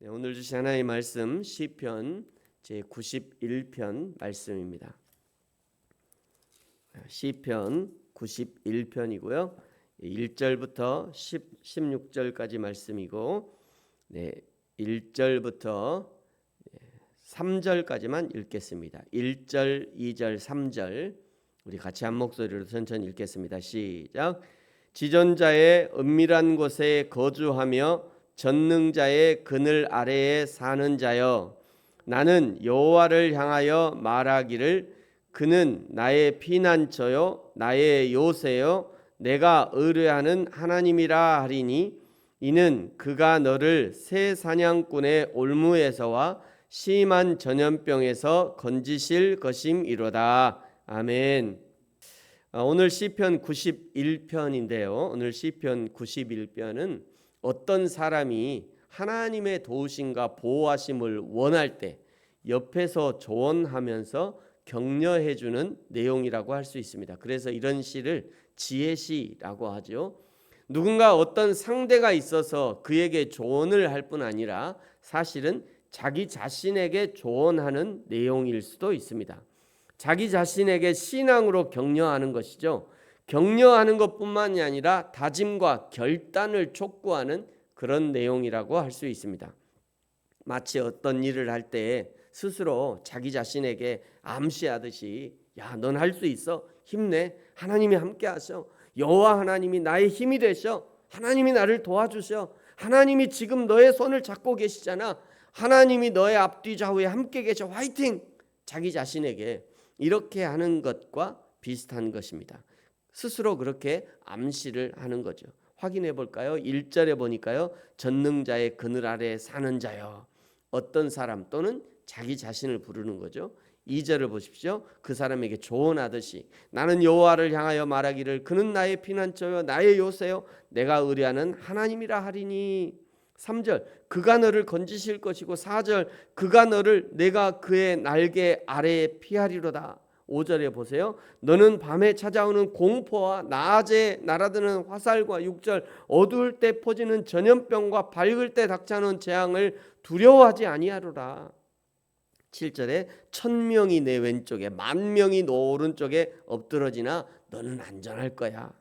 네, 오늘 주신 하나의 말씀 시편 제 91편 말씀입니다. 시편 91편이고요. 1절부터 10, 16절까지 말씀이고 네, 1절부터 3절까지만 읽겠습니다. 1절, 2절, 3절 우리 같이 한 목소리로 천천히 읽겠습니다. 시작. 지존자의 은밀한 곳에 거주하며 전능자의 그늘 아래에 사는 자여 나는 여호와를 향하여 말하기를 그는 나의 피난처요 나의 요새요 내가 의뢰하는 하나님이라 하리니 이는 그가 너를 새 사냥꾼의 올무에서와 심한 전염병에서 건지실 것임이로다. 아멘. 아, 오늘 시편 91편인데요. 오늘 시편 91편은 어떤 사람이 하나님의 도우심과 보호하심을 원할 때 옆에서 조언하면서 격려해 주는 내용이라고 할 수 있습니다. 그래서 이런 시를 지혜시라고 하죠. 누군가 어떤 상대가 있어서 그에게 조언을 할 뿐 아니라 사실은 자기 자신에게 조언하는 내용일 수도 있습니다. 자기 자신에게 신앙으로 격려하는 것이죠. 격려하는 것뿐만이 아니라 다짐과 결단을 촉구하는 그런 내용이라고 할 수 있습니다. 마치 어떤 일을 할 때 스스로 자기 자신에게 암시하듯이 야, 넌 할 수 있어. 힘내. 하나님이 함께 하셔. 여호와 하나님이 나의 힘이 되셔. 하나님이 나를 도와주셔. 하나님이 지금 너의 손을 잡고 계시잖아. 하나님이 너의 앞뒤 좌우에 함께 계셔. 화이팅. 자기 자신에게 이렇게 하는 것과 비슷한 것입니다. 스스로 그렇게 암시를 하는 거죠. 확인해 볼까요? 1절에 보니까요. 전능자의 그늘 아래 사는 자여. 어떤 사람 또는 자기 자신을 부르는 거죠. 2절을 보십시오. 그 사람에게 조언하듯이 나는 여호와를 향하여 말하기를 그는 나의 피난처요 나의 요새요 내가 의뢰하는 하나님이라 하리니 3절 그가 너를 건지실 것이고 4절 그가 너를 내가 그의 날개 아래에 피하리로다. 5절에 보세요. 너는 밤에 찾아오는 공포와 낮에 날아드는 화살과 6절 어두울 때 퍼지는 전염병과 밝을 때 닥쳐오는 재앙을 두려워하지 아니하로라. 7절에 천명이 내 왼쪽에 만 명이 너 오른쪽에 엎드러지나 너는 안전할 거야.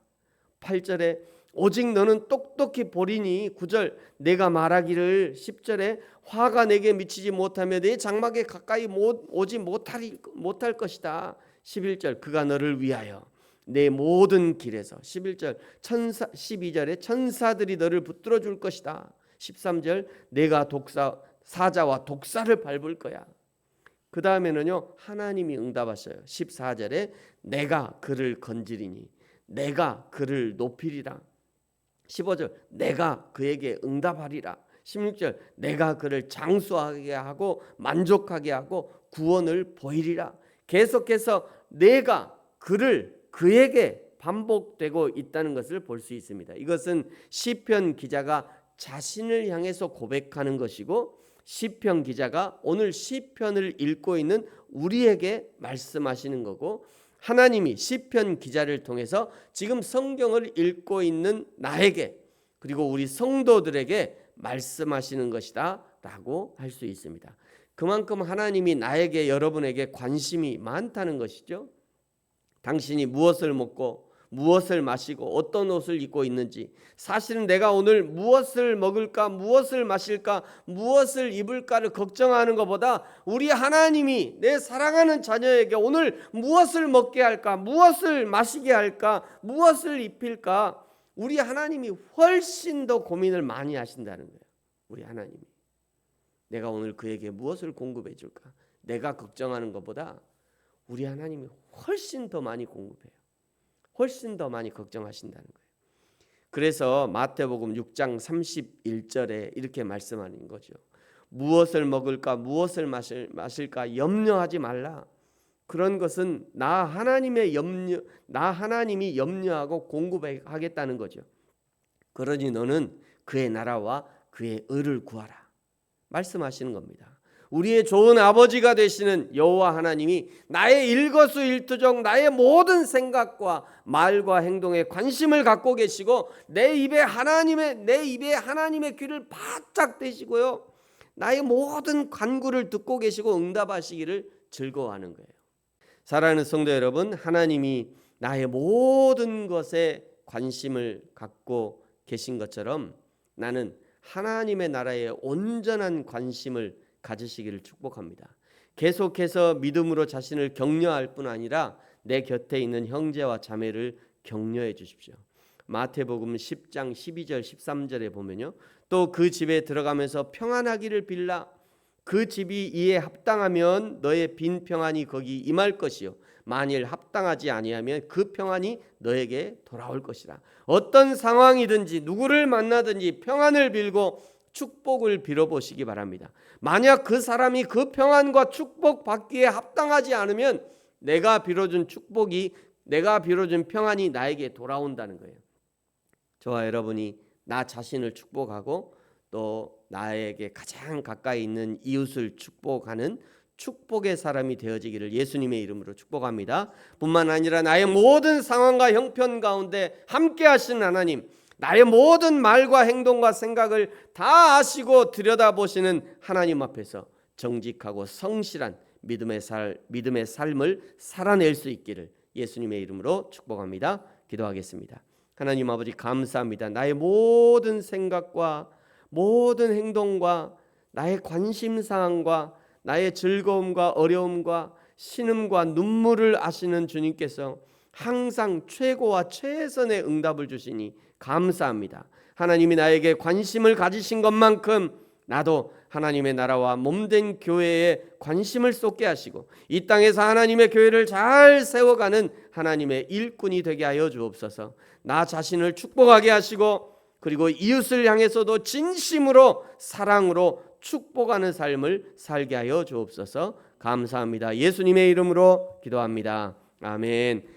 8절에 오직 너는 똑똑히 보리니 9절 내가 말하기를 10절에 화가 내게 미치지 못하며 내 장막에 가까이 못 오지 못할 못할 것이다. 11절 그가 너를 위하여 내 모든 길에서 11절 천사 12절에 천사들이 너를 붙들어 줄 것이다. 13절 내가 독사 사자와 독사를 밟을 거야. 그 다음에는요 하나님이 응답하셔요. 14절에 내가 그를 건지리니 내가 그를 높이리라. 15절 내가 그에게 응답하리라. 16절 내가 그를 장수하게 하고 만족하게 하고 구원을 보이리라. 계속해서 내가 그를 그에게 반복되고 있다는 것을 볼 수 있습니다. 이것은 시편 기자가 자신을 향해서 고백하는 것이고 시편 기자가 오늘 시편을 읽고 있는 우리에게 말씀하시는 거고 하나님이 시편 기자를 통해서 지금 성경을 읽고 있는 나에게 그리고 우리 성도들에게 말씀하시는 것이다라고 할 수 있습니다. 그만큼 하나님이 나에게 여러분에게 관심이 많다는 것이죠. 당신이 무엇을 먹고 무엇을 마시고 어떤 옷을 입고 있는지. 사실은 내가 오늘 무엇을 먹을까 무엇을 마실까 무엇을 입을까를 걱정하는 것보다 우리 하나님이 내 사랑하는 자녀에게 오늘 무엇을 먹게 할까 무엇을 마시게 할까 무엇을 입힐까 우리 하나님이 훨씬 더 고민을 많이 하신다는 거예요. 우리 하나님이. 내가 오늘 그에게 무엇을 공급해 줄까? 내가 걱정하는 것보다 우리 하나님이 훨씬 더 많이 공급해요 훨씬 더 많이 걱정하신다는 거예요. 그래서 마태복음 6장 31절에 이렇게 말씀하는 거죠. 무엇을 먹을까 무엇을 마실, 마실까 염려하지 말라. 그런 것은 나 하나님의 염려 나 하나님이 염려하고 공급하겠다는 거죠. 그러니 너는 그의 나라와 그의 의를 구하라. 말씀하시는 겁니다. 우리의 좋은 아버지가 되시는 여호와 하나님이 나의 일거수일투족 나의 모든 생각과 말과 행동에 관심을 갖고 계시고 내 입에 하나님의 내 입에 하나님의 귀를 바짝 대시고요. 나의 모든 간구를 듣고 계시고 응답하시기를 즐거워하는 거예요. 사랑하는 성도 여러분, 하나님이 나의 모든 것에 관심을 갖고 계신 것처럼 나는 하나님의 나라에 온전한 관심을 가지시기를 축복합니다. 계속해서 믿음으로 자신을 격려할 뿐 아니라 내 곁에 있는 형제와 자매를 격려해 주십시오. 마태복음 10장 12절 13절에 보면요. 또 그 집에 들어가면서 평안하기를 빌라 그 집이 이에 합당하면 너의 빈 평안이 거기 임할 것이요 만일 합당하지 아니하면 그 평안이 너에게 돌아올 것이라 어떤 상황이든지 누구를 만나든지 평안을 빌고 축복을 빌어보시기 바랍니다 만약 그 사람이 그 평안과 축복 받기에 합당하지 않으면 내가 빌어준 축복이 내가 빌어준 평안이 나에게 돌아온다는 거예요 저와 여러분이 나 자신을 축복하고 또 나에게 가장 가까이 있는 이웃을 축복하는 축복의 사람이 되어지기를 예수님의 이름으로 축복합니다. 뿐만 아니라 나의 모든 상황과 형편 가운데 함께 하시는 하나님, 나의 모든 말과 행동과 생각을 다 아시고 들여다보시는 하나님 앞에서 정직하고 성실한 믿음의 살 믿음의 삶을 살아낼 수 있기를 예수님의 이름으로 축복합니다. 기도하겠습니다. 하나님 아버지 감사합니다. 나의 모든 생각과 모든 행동과 나의 관심 사항과 나의 즐거움과 어려움과 신음과 눈물을 아시는 주님께서 항상 최고와 최선의 응답을 주시니 감사합니다. 하나님이 나에게 관심을 가지신 것만큼 나도 하나님의 나라와 몸된 교회에 관심을 쏟게 하시고 이 땅에서 하나님의 교회를 잘 세워가는 하나님의 일꾼이 되게 하여 주옵소서. 나 자신을 축복하게 하시고 그리고 이웃을 향해서도 진심으로 사랑으로 축복하는 삶을 살게 하여 주옵소서. 감사합니다. 예수님의 이름으로 기도합니다. 아멘.